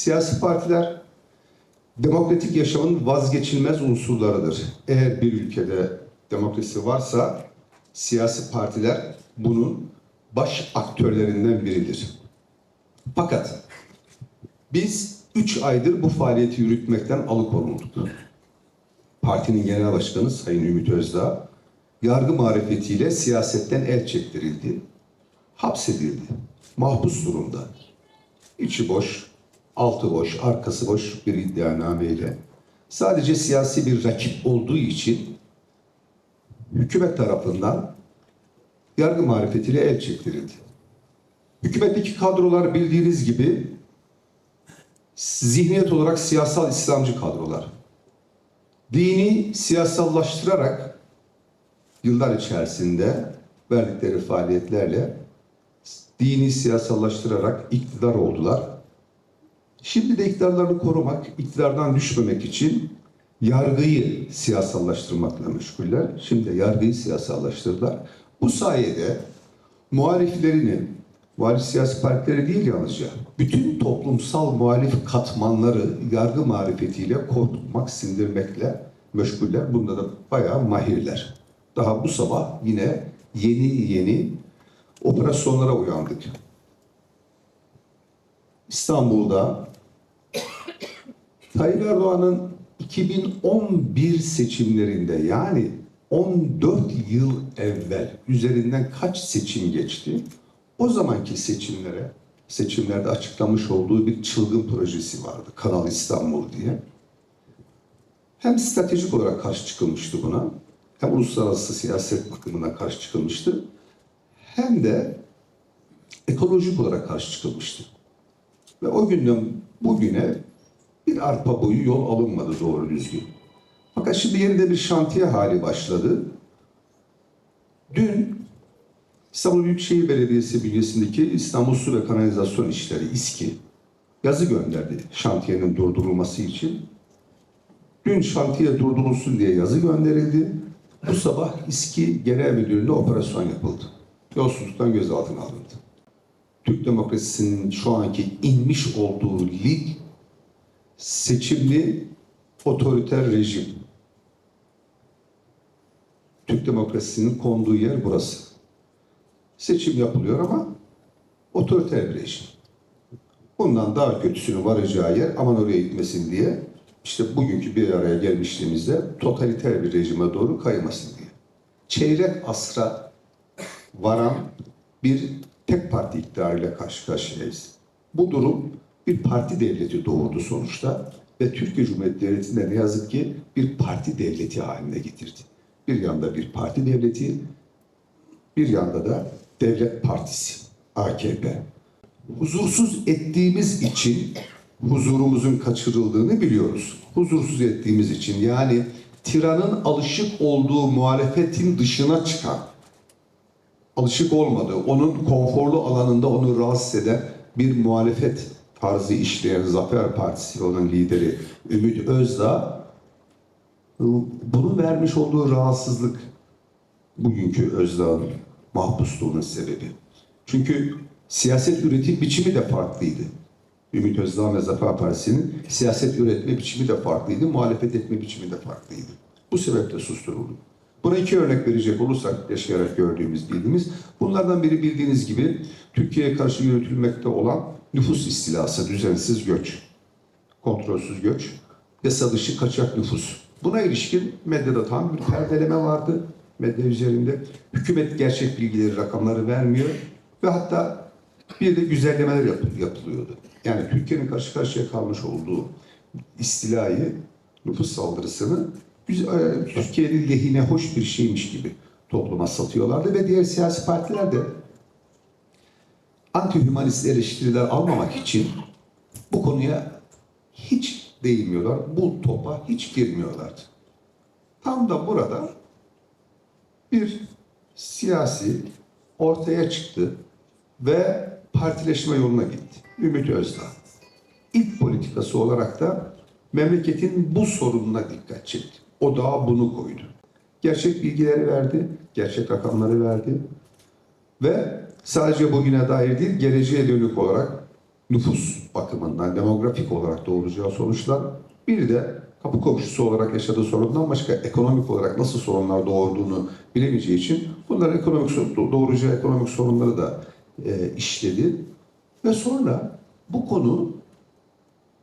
Siyasi partiler demokratik yaşamın vazgeçilmez unsurlarıdır. Eğer bir ülkede demokrasi varsa siyasi partiler bunun baş aktörlerinden biridir. Fakat biz 3 aydır bu faaliyeti yürütmekten alıkonulduk. Partinin genel başkanı Sayın Ümit Özdağ yargı marifetiyle siyasetten el çektirildi. Hapsedildi. Mahpus durumda. İçi boş, altı boş, arkası boş bir iddianameyle sadece siyasi bir rakip olduğu için hükümet tarafından yargı marifetiyle el çektirildi. Hükümetteki kadrolar bildiğiniz gibi zihniyet olarak siyasal İslamcı kadrolar. Dini siyasallaştırarak yıllar içerisinde verdikleri faaliyetlerle dini siyasallaştırarak iktidar oldular. Şimdi de iktidarlarını korumak, iktidardan düşmemek için yargıyı siyasallaştırmakla meşguller. Şimdi de yargıyı siyasallaştırdılar. Bu sayede muhaliflerini, muhalif siyasi partileri değil yalnızca, bütün toplumsal muhalif katmanları yargı marifetiyle korkutmak, sindirmekle meşguller. Bunda da bayağı mahirler. Daha bu sabah yine yeni yeni operasyonlara uyandık. İstanbul'da Tayyip Erdoğan'ın 2011 seçimlerinde yani 14 yıl evvel üzerinden kaç seçim geçti? O zamanki seçimlere, seçimlerde açıklamış olduğu bir çılgın projesi vardı. Kanal İstanbul diye. Hem stratejik olarak karşı çıkılmıştı buna, hem uluslararası siyaset bakımına karşı çıkılmıştı, hem de ekolojik olarak karşı çıkılmıştı. Ve o günden bugüne bir arpa boyu yol alınmadı doğru düzgün. Fakat şimdi yerinde bir şantiye hali başladı. Dün İstanbul Büyükşehir Belediyesi bünyesindeki İstanbul Su ve Kanalizasyon İşleri İSKİ yazı gönderdi şantiyenin durdurulması için. Dün şantiye durdurulsun diye yazı gönderildi. Bu sabah İSKİ Genel Müdürlüğü'nde operasyon yapıldı. Yolsuzluktan gözaltına alındı. Türk demokrasisinin şu anki inmiş olduğu lig seçimli otoriter rejim. Türk demokrasisinin konduğu yer burası. Seçim yapılıyor ama otoriter bir rejim. Bundan daha kötüsünün varacağı yer aman oraya gitmesin diye işte bugünkü bir araya gelmişliğimizde totaliter bir rejime doğru kaymasın diye. Çeyrek asra varan bir tek parti iktidarıyla karşı karşıyayız. Bu durum bir parti devleti doğurdu sonuçta ve Türkiye Cumhuriyeti Devleti'nde ne yazık ki bir parti devleti haline getirdi. Bir yanda bir parti devleti, bir yanda da devlet partisi, AKP. Huzursuz ettiğimiz için huzurumuzun kaçırıldığını biliyoruz. Huzursuz ettiğimiz için yani tiranın alışık olduğu muhalefetin dışına çıkan, alışık olmadığı, onun konforlu alanında onu rahatsız eden bir muhalefet tarzı işleyen Zafer Partisi olan lideri Ümit Özdağ bunun vermiş olduğu rahatsızlık bugünkü Özdağ'ın mahpusluğunun sebebi. Çünkü siyaset üretim biçimi de farklıydı. Ümit Özdağ ve Zafer Partisi'nin siyaset üretme biçimi de farklıydı, muhalefet etme biçimi de farklıydı. Bu sebeple susturuldu. Buna iki örnek verecek olursak yaşayarak gördüğümüz, bildiğimiz. Bunlardan biri bildiğiniz gibi Türkiye'ye karşı yürütülmekte olan nüfus istilası, düzensiz göç, kontrolsüz göç, yasa dışı kaçak nüfus. Buna ilişkin medyada tam bir perdeleme vardı. Medya üzerinde hükümet gerçek bilgileri, rakamları vermiyor ve hatta bir de güzellemeler yap- yapılıyordu. Yani Türkiye'nin karşı karşıya kalmış olduğu istilayı, nüfus saldırısını e, Türkiye'nin lehine hoş bir şeymiş gibi topluma satıyorlardı ve diğer siyasi partiler de anti-hümanist eleştiriler almamak için bu konuya hiç değinmiyorlar. Bu topa hiç girmiyorlardı. Tam da burada bir siyasi ortaya çıktı ve partileşme yoluna gitti. Ümit Özdağ. İlk politikası olarak da memleketin bu sorununa dikkat çekti. O da bunu koydu. Gerçek bilgileri verdi, gerçek rakamları verdi ve sadece bugüne dair değil, geleceğe dönük olarak nüfus bakımından demografik olarak doğuracağı sonuçlar, bir de kapı komşusu olarak yaşadığı sorundan başka ekonomik olarak nasıl sorunlar doğurduğunu bilemeyeceği için bunların ekonomik doğuracağı ekonomik sorunları da e, işledi. Ve sonra bu konu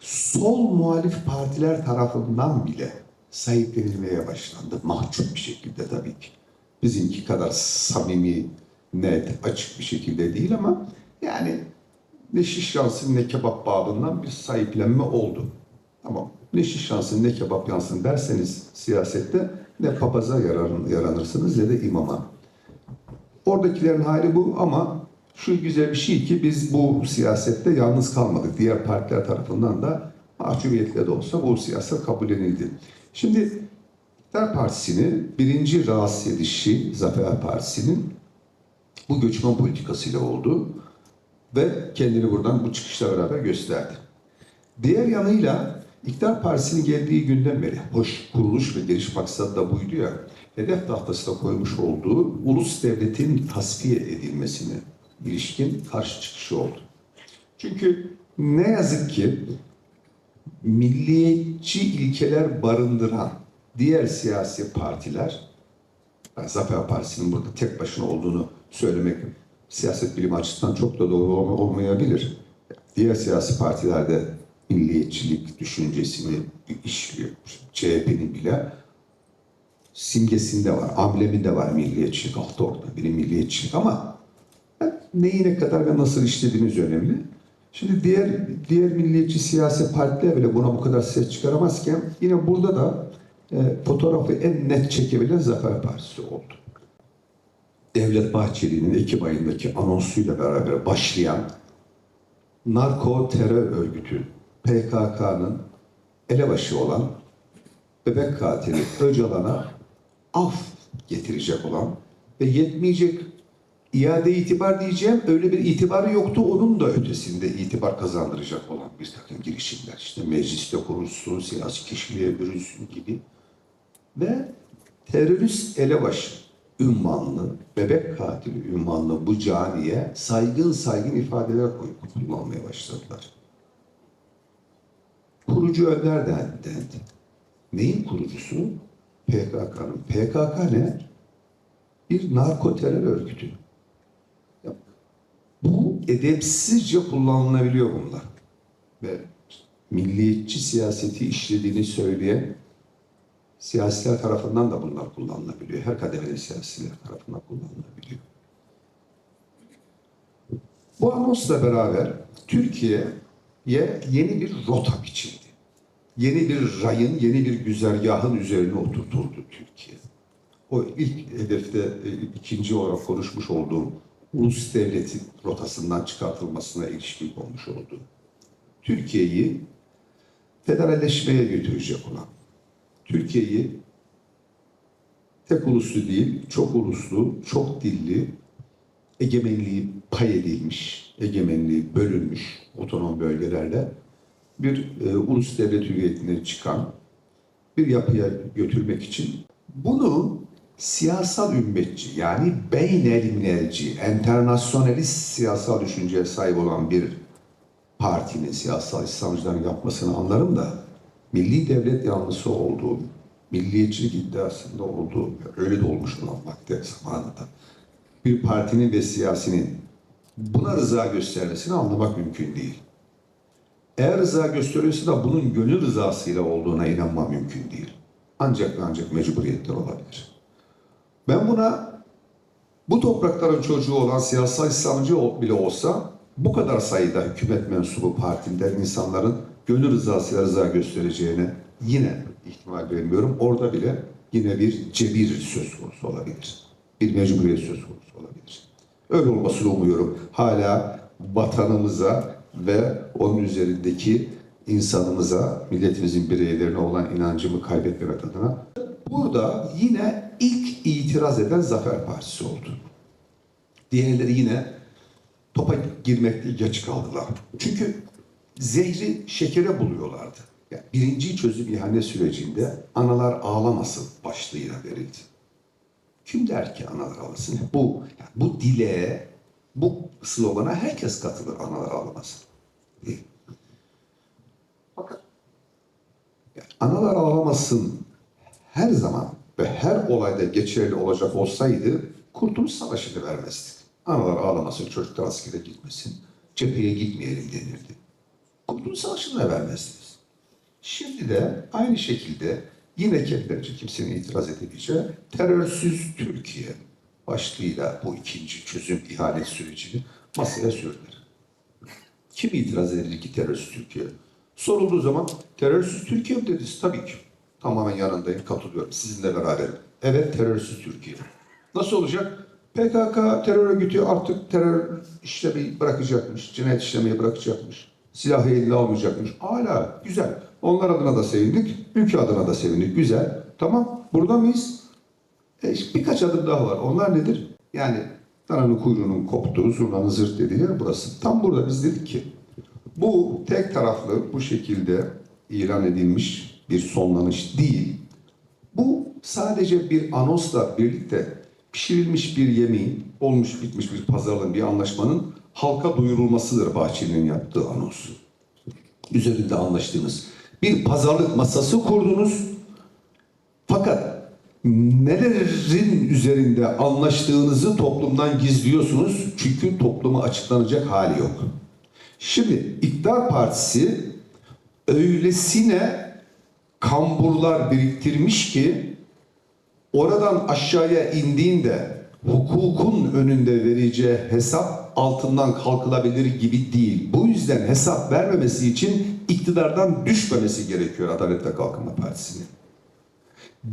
sol muhalif partiler tarafından bile sahiplenilmeye başlandı. Mahcup bir şekilde tabii ki. Bizimki kadar samimi, net, açık bir şekilde değil ama yani ne şiş yansın ne kebap babından bir sahiplenme oldu. Tamam. Ne şiş yansın ne kebap yansın derseniz siyasette ne papaza yararın, yaranırsınız ne de imama. Oradakilerin hali bu ama şu güzel bir şey ki biz bu siyasette yalnız kalmadık. Diğer partiler tarafından da mahcubiyetle de olsa bu siyaset kabullenildi. Şimdi İktidar Partisi'nin birinci rahatsız edişi Zafer Partisi'nin bu göçmen politikasıyla oldu ve kendini buradan bu çıkışla beraber gösterdi. Diğer yanıyla İktidar Partisi'nin geldiği günden beri hoş kuruluş ve geliş maksadı da buydu ya hedef tahtasına koymuş olduğu ulus devletin tasfiye edilmesine ilişkin karşı çıkışı oldu. Çünkü ne yazık ki milliyetçi ilkeler barındıran diğer siyasi partiler ben Zafer Partisi'nin burada tek başına olduğunu söylemek siyaset bilimi açısından çok da doğru olma- olmayabilir. Diğer siyasi partilerde milliyetçilik düşüncesini işliyor. CHP'nin bile simgesinde var, ambleminde var milliyetçilik altı orada. Bir milliyetçilik ama neyi ne kadar ve nasıl işlediğiniz önemli. Şimdi diğer diğer milliyetçi siyasi partiler bile buna bu kadar ses çıkaramazken yine burada da e, fotoğrafı en net çekebilen Zafer Partisi oldu. Devlet Bahçeli'nin Ekim ayındaki anonsuyla beraber başlayan narko terör örgütü PKK'nın elebaşı olan bebek katili Öcalan'a af getirecek olan ve yetmeyecek iade itibar diyeceğim öyle bir itibarı yoktu. Onun da ötesinde itibar kazandıracak olan bir takım girişimler işte mecliste konuşsun, siyasi kişiliğe bürünsün gibi. Ve terörist elebaşı ünvanlı, bebek katili ünvanlı bu caniye saygın saygın ifadeler kullanmaya başladılar. Kurucu önder den- dendi. Neyin kurucusu? PKK'nın. PKK ne? Bir narko terör örgütü. Bu edepsizce kullanılabiliyor bunlar. Ve milliyetçi siyaseti işlediğini söyleyen siyasiler tarafından da bunlar kullanılabiliyor. Her kademede siyasiler tarafından kullanılabiliyor. Bu anonsla beraber Türkiye'ye yeni bir rota biçildi. Yeni bir rayın, yeni bir güzergahın üzerine oturtuldu Türkiye. O ilk hedefte e, ikinci olarak konuşmuş olduğum ulus devleti rotasından çıkartılmasına ilişkin olmuş oldu. Türkiye'yi federalleşmeye götürecek olan, Türkiye'yi tek uluslu değil, çok uluslu, çok dilli, egemenliği pay edilmiş, egemenliği bölünmüş otonom bölgelerle bir e, ulus devlet hüviyetine çıkan bir yapıya götürmek için bunu siyasal ümmetçi yani beynelminelci, enternasyonalist siyasal düşünceye sahip olan bir partinin siyasal İslamcıların yapmasını anlarım da milli devlet yanlısı olduğu, milliyetçilik iddiasında olduğu, öyle de olmuş olan vakti zamanında bir partinin ve siyasinin buna rıza göstermesini anlamak mümkün değil. Eğer rıza gösteriyorsa da bunun gönül rızasıyla olduğuna inanmam mümkün değil. Ancak ancak mecburiyetler olabilir. Ben buna bu toprakların çocuğu olan siyasal İslamcı bile olsa bu kadar sayıda hükümet mensubu partinden insanların gönül rızasıyla rıza göstereceğine yine ihtimal vermiyorum. Orada bile yine bir cebir söz konusu olabilir. Bir mecburiyet söz konusu olabilir. Öyle olmasını umuyorum. Hala vatanımıza ve onun üzerindeki insanımıza, milletimizin bireylerine olan inancımı kaybetmemek adına. Burada yine ilk itiraz eden Zafer Partisi oldu. Diğerleri yine topa girmekte geç kaldılar. Çünkü zehri şekere buluyorlardı. Yani birinci çözüm ihale sürecinde analar ağlamasın başlığıyla verildi. Kim der ki analar ağlasın? Bu, yani bu dile, bu slogana herkes katılır analar ağlamasın. değil. Fakat yani analar ağlamasın her zaman ve her olayda geçerli olacak olsaydı Kurtuluş Savaşı'nı vermezdik. Analar ağlamasın, çocuklar askere gitmesin, cepheye gitmeyelim denirdi. Kurtuluş Savaşı'nı da vermezdiniz. Şimdi de aynı şekilde yine kendilerince kimsenin itiraz edemeyeceği terörsüz Türkiye başlığıyla bu ikinci çözüm ihanet sürecini masaya sürdüler. Kim itiraz edebilir ki terörsüz Türkiye? Sorulduğu zaman terörsüz Türkiye mi dediniz? Tabii ki. Tamamen yanındayım, katılıyorum. Sizinle beraber. Evet, terörsüz Türkiye. Nasıl olacak? PKK terör örgütü artık terör işlemeyi bırakacakmış, cinayet işlemeyi bırakacakmış, silahı eline almayacakmış. Hala güzel. Onlar adına da sevindik, ülke adına da sevindik. Güzel. Tamam, burada mıyız? E birkaç adım daha var. Onlar nedir? Yani dananın kuyruğunun koptuğu, zurnanın zırt dediği yer burası. Tam burada biz dedik ki bu tek taraflı bu şekilde ilan edilmiş bir sonlanış değil. Bu sadece bir anonsla birlikte pişirilmiş bir yemeğin, olmuş bitmiş bir pazarlığın, bir anlaşmanın halka duyurulmasıdır Bahçeli'nin yaptığı anons. Üzerinde anlaştığınız bir pazarlık masası kurdunuz. Fakat nelerin üzerinde anlaştığınızı toplumdan gizliyorsunuz. Çünkü topluma açıklanacak hali yok. Şimdi İktidar Partisi öylesine kamburlar biriktirmiş ki oradan aşağıya indiğinde hukukun önünde vereceği hesap altından kalkılabilir gibi değil. Bu yüzden hesap vermemesi için iktidardan düşmemesi gerekiyor Adalet ve Kalkınma Partisi'nin.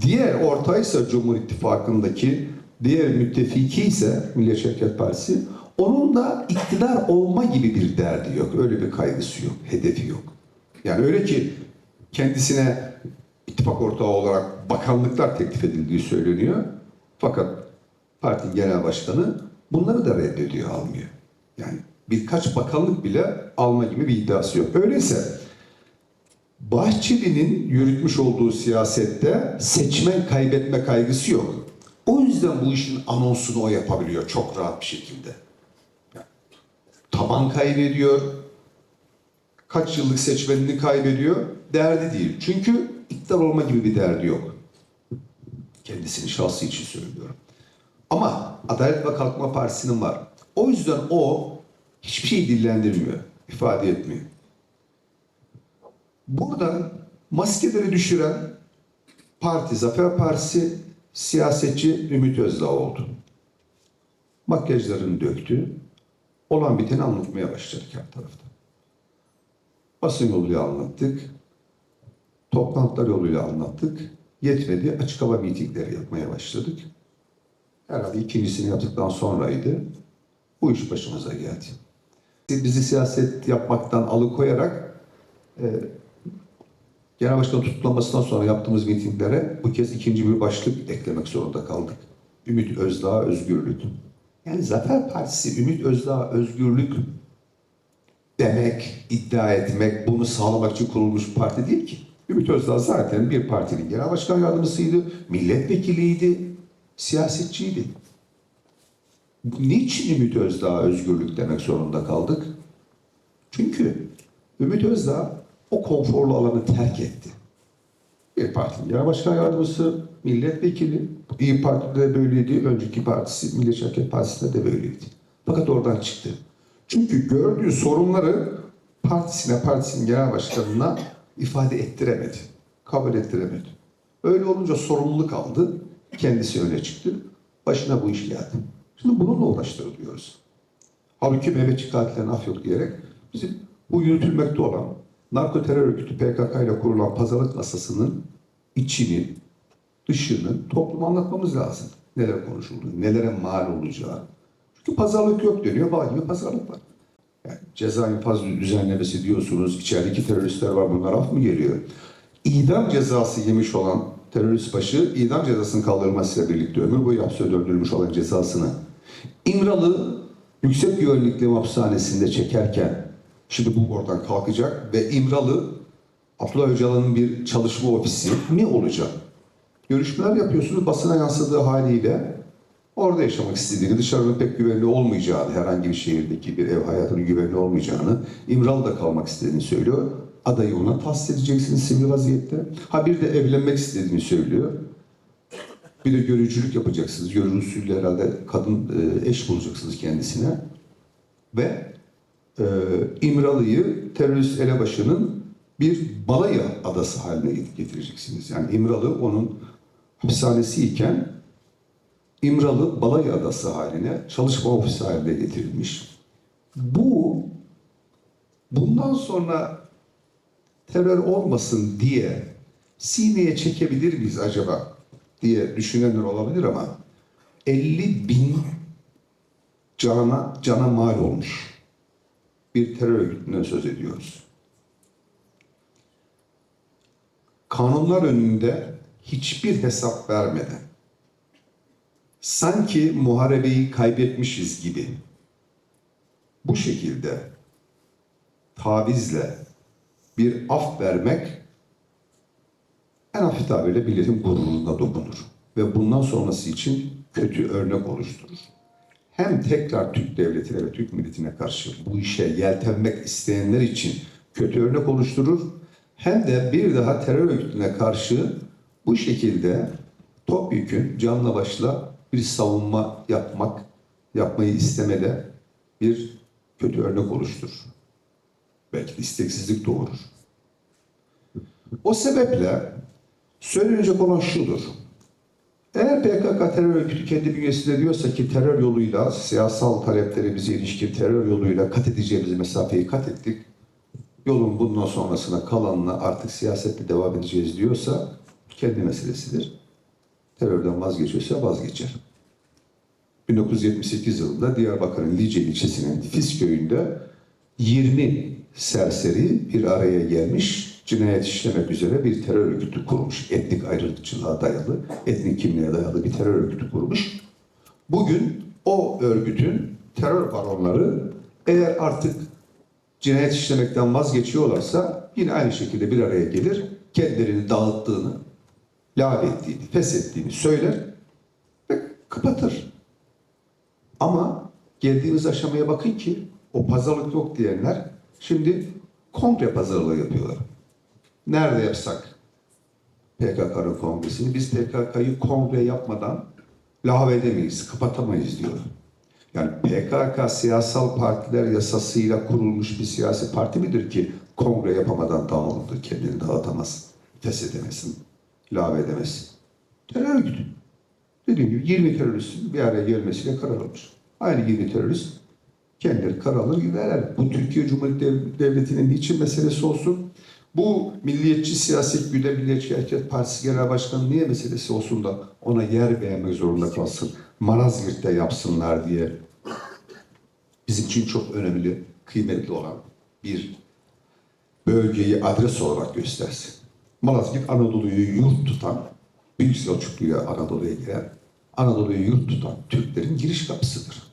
Diğer ortaysa Cumhur İttifakı'ndaki diğer müttefiki ise Milliyetçi Hareket Partisi onun da iktidar olma gibi bir derdi yok. Öyle bir kaygısı yok, hedefi yok. Yani öyle ki kendisine ittifak ortağı olarak bakanlıklar teklif edildiği söyleniyor. Fakat parti genel başkanı bunları da reddediyor, almıyor. Yani birkaç bakanlık bile alma gibi bir iddiası yok. Öyleyse Bahçeli'nin yürütmüş olduğu siyasette seçmen kaybetme kaygısı yok. O yüzden bu işin anonsunu o yapabiliyor çok rahat bir şekilde. Taban kaybediyor, kaç yıllık seçmenini kaybediyor, derdi değil. Çünkü iktidar olma gibi bir derdi yok. Kendisinin şahsı için söylüyorum. Ama Adalet ve Kalkınma Partisi'nin var. O yüzden o hiçbir şey dillendirmiyor, ifade etmiyor. Buradan maskeleri düşüren parti, Zafer Partisi siyasetçi Ümit Özdağ oldu. Makyajlarını döktü. Olan biteni anlatmaya başladık her tarafta. Basın yoluyla anlattık. Toplantılar yoluyla anlattık. Yetmedi. Açık hava mitingleri yapmaya başladık. Herhalde ikincisini yaptıktan sonraydı. Bu iş başımıza geldi. Bizi siyaset yapmaktan alıkoyarak e, Genel Başkan tutuklanmasından sonra yaptığımız mitinglere bu kez ikinci bir başlık eklemek zorunda kaldık. Ümit Özdağ özgürlük. Yani Zafer Partisi Ümit Özdağ özgürlük demek, iddia etmek, bunu sağlamak için kurulmuş parti değil ki. Ümit Özdağ zaten bir partinin genel başkan yardımcısıydı, milletvekiliydi, siyasetçiydi. Niçin Ümit Özdağ özgürlük demek zorunda kaldık? Çünkü Ümit Özdağ o konforlu alanı terk etti. Bir partinin genel başkan yardımcısı, milletvekili, İyi Parti'de de böyleydi, önceki partisi, Milliyetçi Hareket Partisi'nde de böyleydi. Fakat oradan çıktı. Çünkü gördüğü sorunları partisine, partisinin genel başkanına ifade ettiremedi. Kabul ettiremedi. Öyle olunca sorumluluk aldı, kendisi öne çıktı. Başına bu iş geldi. Şimdi bununla uğraştırılıyoruz. Halbuki Mehmetçik katiline af yok diyerek bizim bu yürütülmekte olan narko terör örgütü PKK ile kurulan pazarlık masasının içini, dışını topluma anlatmamız lazım. Neler konuşulduğu, nelere mal olacağı. Çünkü pazarlık yok deniyor, bağ gibi pazarlık var. Yani ceza infaz düzenlemesi diyorsunuz, içerideki teröristler var, bunlar af mı geliyor? İdam cezası yemiş olan terörist başı, idam cezasının kaldırılmasıyla birlikte ömür boyu hapse döndürülmüş olan cezasını İmralı Yüksek Güvenlikli Hapishanesi'nde çekerken Şimdi bu oradan kalkacak ve İmralı Abdullah Öcalan'ın bir çalışma ofisi mi olacak? Görüşmeler yapıyorsunuz basına yansıdığı haliyle Orada yaşamak istediğini, dışarının pek güvenli olmayacağını, herhangi bir şehirdeki bir ev hayatının güvenli olmayacağını, İmralı'da kalmak istediğini söylüyor. Adayı ona tahsis edeceksiniz sivil vaziyette. Ha bir de evlenmek istediğini söylüyor. Bir de görücülük yapacaksınız. Görücü usulü herhalde kadın e, eş bulacaksınız kendisine. Ve e, İmralı'yı terörist elebaşının bir balayı adası haline getireceksiniz. Yani İmralı onun hapishanesi iken İmralı balayı adası haline çalışma ofisi haline getirilmiş. Bu bundan sonra terör olmasın diye sineye çekebilir miyiz acaba diye düşünenler olabilir ama 50 bin cana, cana mal olmuş bir terör örgütünden söz ediyoruz. Kanunlar önünde hiçbir hesap vermeden sanki muharebeyi kaybetmişiz gibi bu şekilde tavizle bir af vermek en hafif tabirle milletin gururuna dokunur. Ve bundan sonrası için kötü örnek oluşturur. Hem tekrar Türk devletine ve Türk milletine karşı bu işe yeltenmek isteyenler için kötü örnek oluşturur. Hem de bir daha terör örgütüne karşı bu şekilde topyekün canla başla bir savunma yapmak, yapmayı istemede bir kötü örnek oluşturur. Belki isteksizlik doğurur. O sebeple söylenecek olan şudur. Eğer PKK terör örgütü kendi bünyesinde diyorsa ki terör yoluyla, siyasal taleplerimize ilişkin terör yoluyla kat edeceğimiz mesafeyi kat ettik. Yolun bundan sonrasına kalanına artık siyasetle devam edeceğiz diyorsa kendi meselesidir. Terörden vazgeçiyorsa vazgeçer. 1978 yılında Diyarbakır'ın Lice ilçesinin Fis köyünde 20 serseri bir araya gelmiş, cinayet işlemek üzere bir terör örgütü kurmuş. Etnik ayrılıkçılığa dayalı, etnik kimliğe dayalı bir terör örgütü kurmuş. Bugün o örgütün terör baronları eğer artık cinayet işlemekten vazgeçiyorlarsa yine aynı şekilde bir araya gelir, kendilerini dağıttığını, lave ettiğini, feshettiğini söyler ve kapatır. Ama geldiğimiz aşamaya bakın ki o pazarlık yok diyenler şimdi kongre pazarlığı yapıyorlar. Nerede yapsak PKK'nın kongresini? Biz PKK'yı kongre yapmadan lave edemeyiz, kapatamayız diyor. Yani PKK siyasal partiler yasasıyla kurulmuş bir siyasi parti midir ki kongre yapamadan dağılır, kendini dağıtamaz, feshedemesin, lave edemesin. Terör örgütü. Dediğim gibi 20 teröristin bir araya gelmesiyle karar almış. Aynı 20 terörist kendileri karar alır giderler. Bu Türkiye Cumhuriyeti Dev- Devleti'nin niçin meselesi olsun? Bu milliyetçi siyaset güde Milliyetçi Hareket Partisi Genel Başkanı niye meselesi olsun da ona yer beğenmek zorunda kalsın? Malazgirt'te yapsınlar diye bizim için çok önemli, kıymetli olan bir bölgeyi adres olarak göstersin. Malazgirt Anadolu'yu yurt tutan, Büyük Selçuklu'ya Anadolu'ya giren, Anadolu'yu yurt tutan Türklerin giriş kapısıdır.